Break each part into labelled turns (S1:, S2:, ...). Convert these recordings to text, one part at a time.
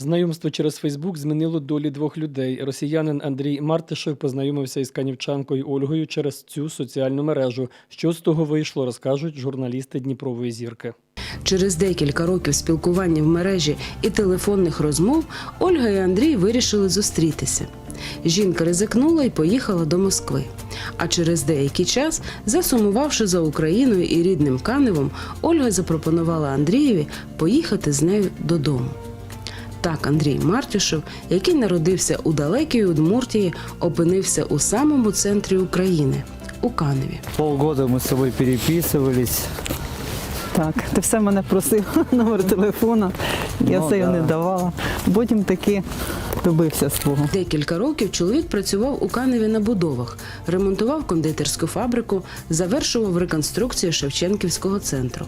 S1: Знайомство через Фейсбук змінило долі двох людей. Росіянин Андрій Мартишев познайомився із канівчанкою Ольгою через цю соціальну мережу. Що з того вийшло, розкажуть журналісти Дніпрової зірки.
S2: Через декілька років спілкування в мережі і телефонних розмов Ольга і Андрій вирішили зустрітися. Жінка ризикнула і поїхала до Москви. А через деякий час, засумувавши за Україною і рідним Каневом, Ольга запропонувала Андрієві поїхати з нею додому. Так Андрій Мартюшев, який народився у далекій Удмуртії, опинився у самому центрі України у Каневі.
S3: Полгода ми з собою переписувались.
S4: Так, ти все мене просив номер телефона, я
S3: Ну,
S4: все
S3: да.
S4: не давала. Потім таки добився свого.
S2: Декілька років чоловік працював у Каневі на будовах, ремонтував кондитерську фабрику, завершував реконструкцію Шевченківського центру.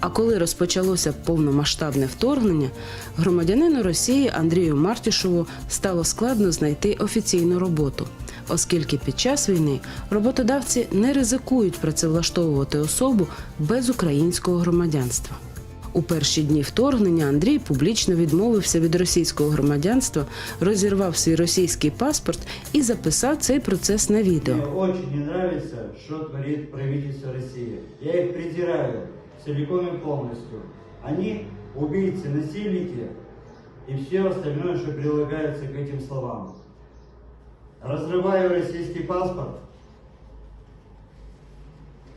S2: А коли розпочалося повномасштабне вторгнення, громадянину Росії Андрію Мартішеву стало складно знайти офіційну роботу, оскільки під час війни роботодавці не ризикують працевлаштовувати особу без українського громадянства. У перші дні вторгнення Андрій публічно відмовився від російського громадянства, розірвав свій російський паспорт і записав цей процес на відео.
S5: Мне очень не нравится, что творит правительство России. Я их презираю целиком и полностью. Они убийцы, насильники и все остальное, что прилагается к этим словам. Разрываю российский паспорт.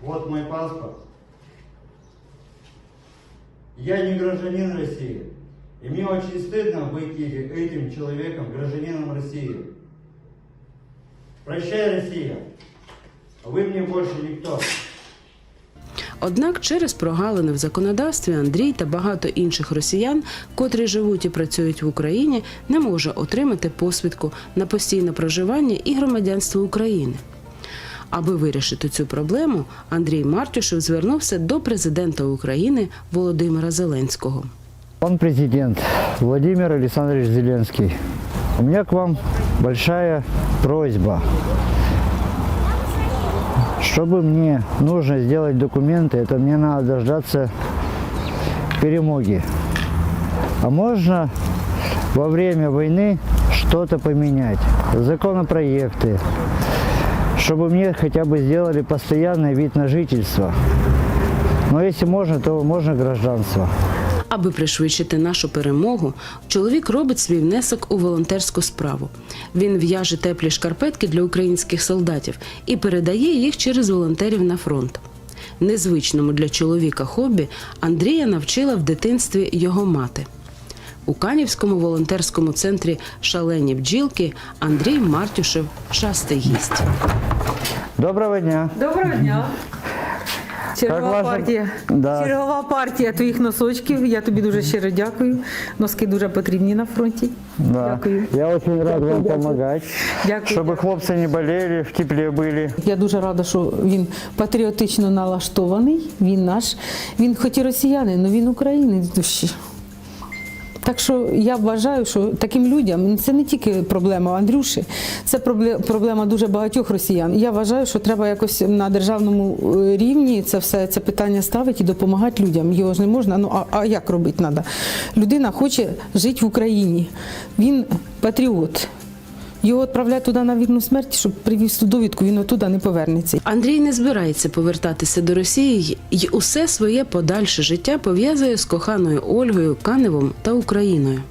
S5: Вот мой паспорт. Я не гражданин России. И мне очень стыдно быть и- этим человеком, гражданином России. Прощай, Россия. Вы мне больше никто.
S2: Однак через прогалини в законодавстві Андрій та багато інших росіян, котрі живуть і працюють в Україні, не може отримати посвідку на постійне проживання і громадянство України. Аби вирішити цю проблему, Андрій Мартюшев звернувся до президента України Володимира Зеленського.
S3: Он президент Владимир Александрович Зеленский. У меня к вам большая просьба. Чтобы мне нужно сделать документы, это мне надо дождаться перемоги. А можно во время войны что-то поменять? Законопроекты, чтобы мне хотя бы сделали постоянный вид на жительство. Но если можно, то можно гражданство.
S2: Аби пришвидшити нашу перемогу, чоловік робить свій внесок у волонтерську справу. Він в'яже теплі шкарпетки для українських солдатів і передає їх через волонтерів на фронт. Незвичному для чоловіка хобі Андрія навчила в дитинстві його мати. У Канівському волонтерському центрі Шалені бджілки Андрій Мартюшев частий гість.
S3: Доброго дня.
S4: Доброго дня. Чергова
S3: ваша-
S4: партія.
S3: Да.
S4: Чергова партія твоїх носочків. Я тобі дуже щиро дякую. Носки дуже потрібні на фронті.
S3: Да.
S4: Дякую.
S3: Я очень рад вам помогать.
S4: Дякую.
S3: Чтобы хлопцы не болели, в тепле были.
S4: Я дуже рада, що він патріотично налаштований. Він наш. Він хоч і росіянин, але він українець з душі. Так що я вважаю, що таким людям це не тільки проблема Андрюші, це пробле- проблема дуже багатьох росіян. Я вважаю, що треба якось на державному е, рівні це все це питання ставити і допомагати людям. Його ж не можна. Ну а, а як робити треба? Людина хоче жити в Україні. Він патріот. Його відправляють туди на вірну смерть, щоб привіз ту довідку, він оттуда не повернеться.
S2: Андрій не збирається повертатися до Росії і усе своє подальше життя пов'язує з коханою Ольгою, Каневом та Україною.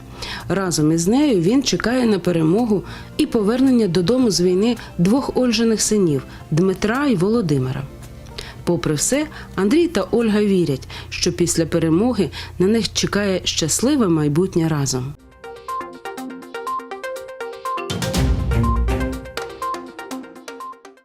S2: Разом із нею він чекає на перемогу і повернення додому з війни двох Ольжиних синів Дмитра і Володимира. Попри все, Андрій та Ольга вірять, що після перемоги на них чекає щасливе майбутнє разом.